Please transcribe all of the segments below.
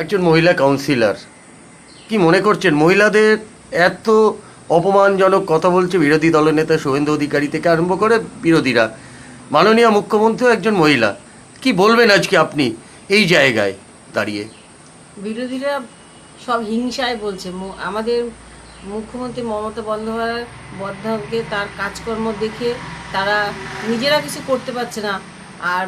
একজন মহিলা কাউন্সিলর কি মনে করছেন? মহিলাদের এত অপমানজনক কথা বলছে বিরোধী দলনেতা শুভেন্দু অধিকারী থেকে আরম্ভ করে বিরোধীরা। মাননীয় মুখ্যমন্ত্রীও একজন মহিলা। কি বলবেন আজকে আপনি এই জায়গায় দাঁড়িয়ে? বিরোধীরা সব হিংসায় বলছে। আমাদের মুখ্যমন্ত্রী মমতা বন্দ্যোপাধ্যায় বন্দ্যোপাধ্যায়কে তার কাজকর্ম দেখে তারা নিজেরা কিছু করতে পারছে না। আর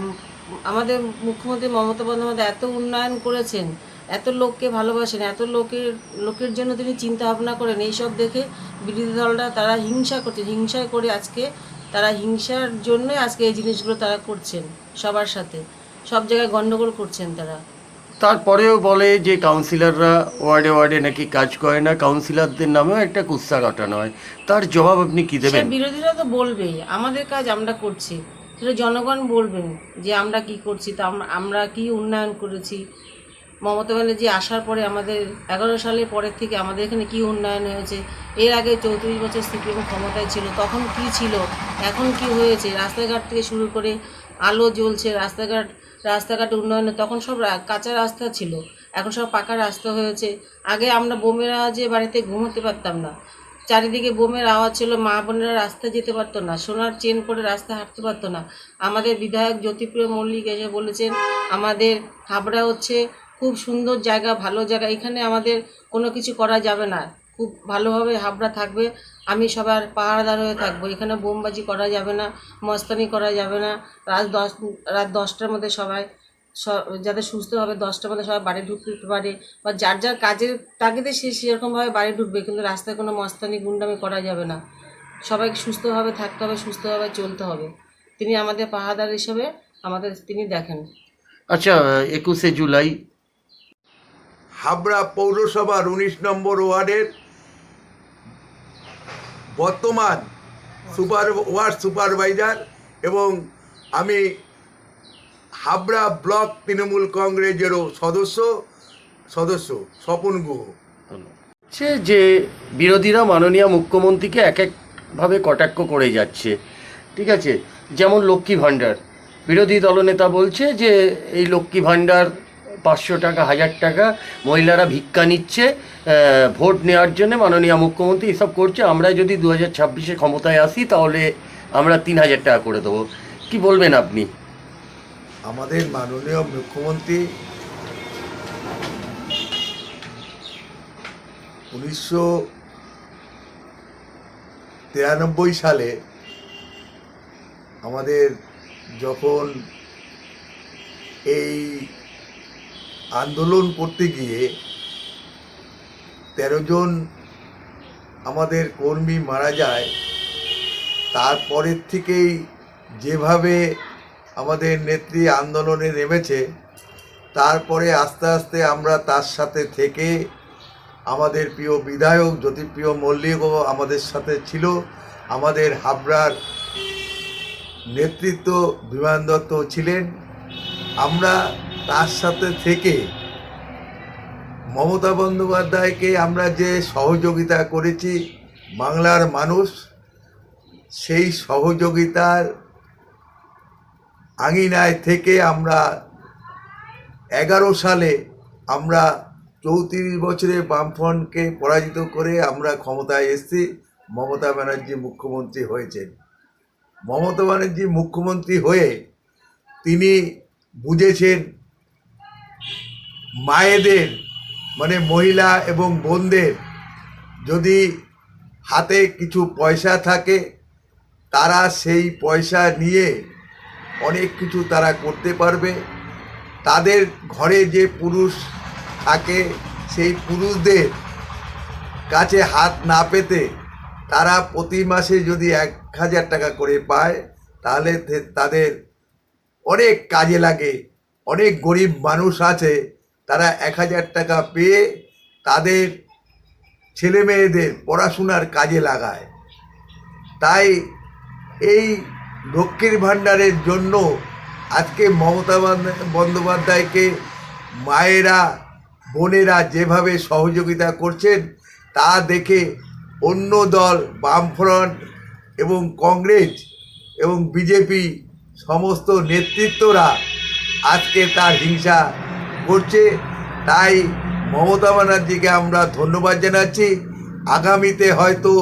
আমাদের মুখ্যমন্ত্রী মমতা বন্দ্যোপাধ্যায় এত উন্নয়ন করেছেন। এত লোককে ভালোবাসেন এত লোকের লোকের জন্য তিনি চিন্তা ভাবনা করেন এইসব দেখে বিরোধী দলরা তারা হিংসা করছে হিংসায় করে আজকে তারা হিংসার জন্যই আজকে এই জিনিসগুলো তারা করছেন সবার সাথে। সব জায়গায় গণ্ডগোল করছেন তারা। তারপরেও বলে যে কাউন্সিলররা ওয়ার্ডে ওয়ার্ডে নাকি কাজ করে না কাউন্সিলরদের নামেও একটা কুৎসা কাটানো হয়। তার জবাব আপনি কি দেবেন? বিরোধীরা তো বলবেই আমাদের কাজ আমরা করছি। সেটা জনগণ বলবেন যে আমরা কি করছি তা আমরা কি উন্নয়ন করেছি মমতা ব্যানার্জি আসার পরে আমাদের এগারো সালের পরের থেকে আমাদের এখানে কি উন্নয়ন হয়েছে, এর আগে চৌত্রিশ বছর সিপিএম ক্ষমতায় ছিল, তখন কি ছিল, এখন কি হয়েছে, রাস্তাঘাট থেকে শুরু করে আলো জ্বলছে, রাস্তাঘাট রাস্তাঘাট উন্নয়নে তখন সব কাঁচা রাস্তা ছিল, এখন সব পাকা রাস্তা হয়েছে। আগে আমরা বোমের আওয়াজে বাড়িতে ঘুমোতে পারতাম না, চারিদিকে বোমের আওয়াজ ছিল, মা বোনেরা রাস্তায় যেতে পারতো না, সোনার চেন পরে রাস্তায় হাঁটতে পারতো না। আমাদের বিধায়ক জ্যোতিপ্রিয় মল্লিক এসে বলেছেন, আমাদের হাবড়া হচ্ছে খুব সুন্দর জায়গা, ভালো জায়গা। এখানে আমাদের কোনো কিছু করা যাবে না। খুব ভালোভাবে হাবড়া থাকবে। আমি সবার পাহারাদার হয়ে থাকব। এখানে বোমবাজি করা যাবে না, মস্তানি করা যাবে না। রাত দশ, রাত দশটার মধ্যে সবাই যাতে সুস্থ হবে দশটার মধ্যে সবাই বাড়ি ঢুকতে পারে বা যার যার কাজের তাগিদে সে সেরকমভাবে বাড়ি ঢুকবে, কিন্তু রাস্তায় কোনো মস্তানি, গুন্ডামি করা যাবে না। সবাইকে সুস্থভাবে থাকতে হবে, সুস্থভাবে চলতে হবে। তিনি আমাদের পাহাদার হিসেবে আমাদের, তিনি দেখেন। আচ্ছা একুশে জুলাই হাবড়া পৌরসভার উনিশ নম্বর ওয়ার্ডের বর্তমান সুপার ওয়ার্ড সুপারভাইজার এবং আমি হাবড়া ব্লক তৃণমূল কংগ্রেসেরও সদস্য সদস্য স্বপন গুহ। হচ্ছে যে বিরোধীরা মাননীয় মুখ্যমন্ত্রীকে এক একভাবে কটাক্ষ করে যাচ্ছে, ঠিক আছে? যেমন লক্ষ্মী ভাণ্ডার। বিরোধী দলনেতা বলছে যে এই লক্ষ্মী ভাণ্ডার পাঁচশো টাকা, হাজার টাকা মহিলারা ভিক্ষা নিচ্ছে ভোট নেওয়ার জন্য মাননীয় মুখ্যমন্ত্রী এসব করছে। আমরা যদি দু হাজার ছাব্বিশে ক্ষমতায় আসি, তাহলে আমরা তিন হাজার টাকা করে দেবো। কি বলবেন আপনি? আমাদের মাননীয় মুখ্যমন্ত্রী উনিশশো তিরানব্বই সালে আমাদের যখন এই আন্দোলন করতে গিয়ে তেরো জন আমাদের কর্মী মারা যায়, তারপরের থেকেই যেভাবে আমাদের নেত্রী আন্দোলনে নেমেছে, তারপরে আস্তে আস্তে আমরা তার সাথে থেকে আমাদের প্রিয় বিধায়ক জ্যোতিপ্রিয় মল্লিকও আমাদের সাথে ছিল। আমাদের হাবড়ার নেতৃত্ব বিমান দত্ত ছিলেন। আমরা তার সাথে থেকে মমতা বন্দ্যোপাধ্যায়কে আমরা যে সহযোগিতা করেছি বাংলার মানুষ, সেই সহযোগিতার আঙিনায় থেকে আমরা এগারো সালে আমরা চৌত্রিশ বছরে বামফ্রন্টকে পরাজিত করে আমরা ক্ষমতায় এসেছি। মমতা ব্যানার্জি মুখ্যমন্ত্রী হয়েছেন। মমতা ব্যানার্জি মুখ্যমন্ত্রী হয়ে তিনি বুঝেছেন মায়েদের মানে মহিলা এবং বোনদের যদি হাতে কিছু পয়সা থাকে, তারা সেই পয়সা নিয়ে অনেক কিছু তারা করতে পারবে। তাদের ঘরে যে পুরুষ থাকে, সেই পুরুষদের কাছে হাত না পেতে তারা প্রতি মাসে যদি এক হাজার টাকা করে পায়, তাহলে তাদের অনেক কাজে লাগে, অনেক গরিব মানুষ আছে তারা এক হাজার টাকা পেয়ে তাদের ছেলে মেয়েদের পড়াশোনার কাজে লাগায়। তাই এই লক্ষ্মীর ভাণ্ডারের জন্য আজকে মমতা বন্দ্যোপাধ্যায়কে মায়েরা, বোনেরা যেভাবে সহযোগিতা করছেন, তা দেখে অন্য দল, বামফ্রন্ট এবং কংগ্রেস এবং বিজেপি সমস্ত নেতৃত্বরা আজকে তার হিংসা করছে। তাই মমতা ব্যানার্জিকে আমরা ধন্যবাদ জানাচ্ছি। আগামীতে হয়তো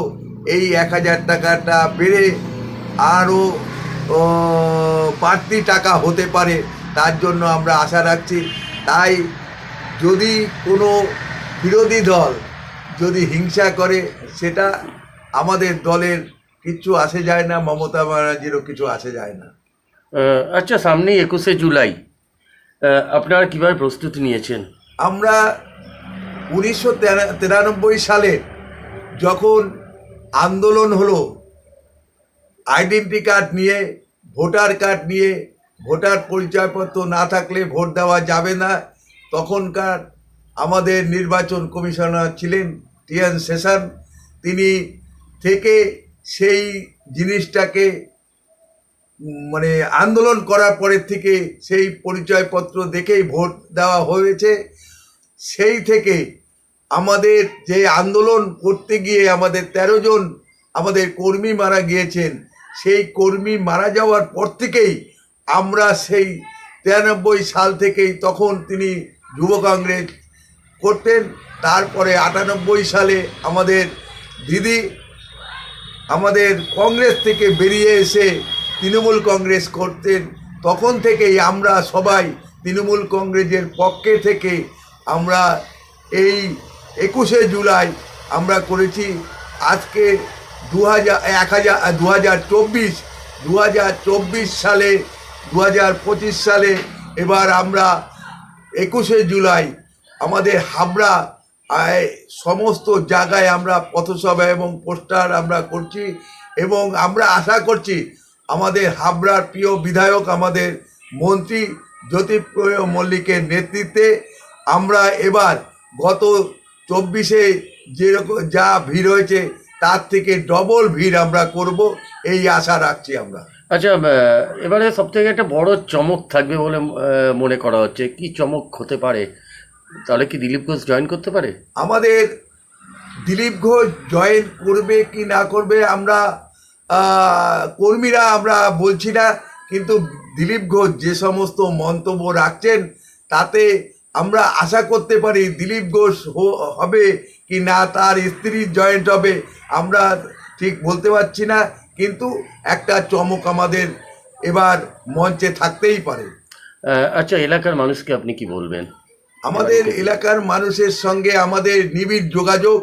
এই এক হাজার টাকাটা বেড়ে আরও বাড়তি টাকা হতে পারে, তার জন্য আমরা আশা রাখছি। তাই যদি কোনো বিরোধী দল যদি হিংসা করে, সেটা আমাদের দলের কিছু আসে যায় না, মমতা ব্যানার্জিরও কিছু আসে যায় না। আচ্ছা সামনেই একুশে জুলাই। আপনারা কীভাবে প্রস্তুতি নিয়েছেন? আমরা উনিশশো তিরানব্বই সালে যখন আন্দোলন হলো, আইডেন্টি কার্ড নিয়ে, ভোটার কার্ড নিয়ে, ভোটার পরিচয়পত্র না থাকলে ভোট দেওয়া যাবে না, তখনকার আমাদের নির্বাচন কমিশনার ছিলেন টিএন সেশন। তিনি থেকে সেই জিনিসটাকে মানে আন্দোলন করার পরের থেকে সেই পরিচয়পত্র দেখেই ভোট দেওয়া হয়েছে। সেই থেকে আমাদের যে আন্দোলন করতে গিয়ে আমাদের তেরো জন আমাদের কর্মী মারা গিয়েছেন, সেই কর্মী মারা যাওয়ার পর থেকেই আমরা সেই তিরানব্বই সাল থেকেই তখন তিনি যুব কংগ্রেস করতেন। তারপরে আটানব্বই সালে আমাদের দিদি আমাদের কংগ্রেস থেকে বেরিয়ে এসে তৃণমূল কংগ্রেস করতেন, তখন থেকেই আমরা সবাই তৃণমূল কংগ্রেসের পক্ষে থেকে আমরা এই একুশে জুলাই আমরা করেছি। আজকে দু হাজার এক হাজার দু হাজার চব্বিশ দু হাজার চব্বিশ সালে দু হাজার পঁচিশ সালে এবার আমরা একুশে জুলাই আমাদের হাবড়া সমস্ত জায়গায় আমরা পথসভা এবং পোস্টার আমরা করছি এবং আমরা আশা করছি আমাদের হাবড়ার প্রিয় বিধায়ক আমাদের মন্ত্রী জ্যোতিপ্রিয় মল্লিকের নেতৃত্বে আমরা এবার গত চব্বিশে যেরকম যা ভিড় হয়েছে তার থেকে ডবল ভিড় আমরা করব এই আশা রাখছি আমরা। আচ্ছা এবারে সব থেকে একটা বড় চমক থাকবে বলে মনে করা হচ্ছে। কি চমক হতে পারে? তাহলে কি দিলীপ ঘোষ জয়েন করতে পারে? আমাদের দিলীপ ঘোষ জয়েন করবে কি না করবে আমরা কর্মীরা আমরা বলছি না কিন্তু দিলীপ ঘোষ যে সমস্ত মন্তব্য রাখছেন তাতে আমরা আশা করতে পারি দিলীপ ঘোষ হবে কি না তার স্ত্রী জয়েন্ট হবে আমরা ঠিক বলতে পারছি না কিন্তু একটা চমক আমাদের এবার মঞ্চে থাকতেই পারে। আচ্ছা এলাকার মানুষকে আপনি কি বলবেন? আমাদের এলাকার মানুষের সঙ্গে আমাদের নিবিড় যোগাযোগ।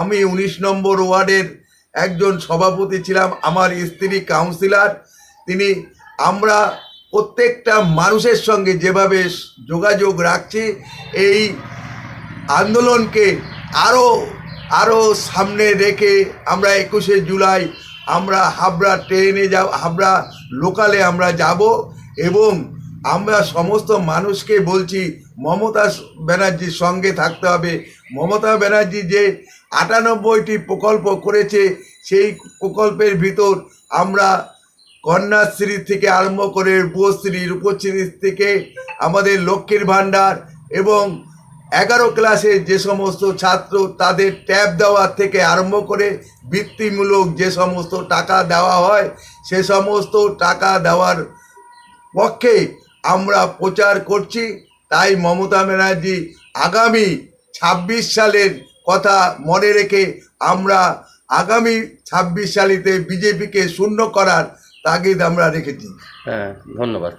আমি উনিশ নম্বর ওয়ার্ডের একজন সভাপতি ছিলাম, আমার স্ত্রী কাউন্সিলর তিনি আমরা প্রত্যেকটা মানুষের সঙ্গে যেভাবে যোগাযোগ রাখছি, এই আন্দোলনকে আরও আরও সামনে রেখে আমরা একুশে জুলাই আমরা হাবড়া ট্রেনে যাব, হাবড়া লোকালে আমরা যাব এবং আমরা সমস্ত মানুষকে বলছি, মমতা ব্যানার্জির সঙ্গে থাকতে হবে। মমতা ব্যানার্জি যে আটানব্বইটি প্রকল্প করেছে, সেই প্রকল্পের ভিতর আমরা কন্যাশ্রী থেকে আরম্ভ করে রূপশ্রী রূপশ্রী থেকে আমাদের লক্ষ্মীর ভাণ্ডার এবং এগারো ক্লাসে যে সমস্ত ছাত্র তাদের ট্যাব দেওয়ার থেকে আরম্ভ করে বৃত্তিমূলক যে সমস্ত টাকা দেওয়া হয়, সে সমস্ত টাকা দেওয়ার পক্ষে আমরা প্রচার করছি। তাই মমতা ব্যানার্জি আগামী ছাব্বিশ সালের কথা মনে রেখে আমরা আগামী ছাব্বিশ সালিতে বিজেপিকে শূন্য করার তাগিদ আমরা রেখেছি। হ্যাঁ ধন্যবাদ।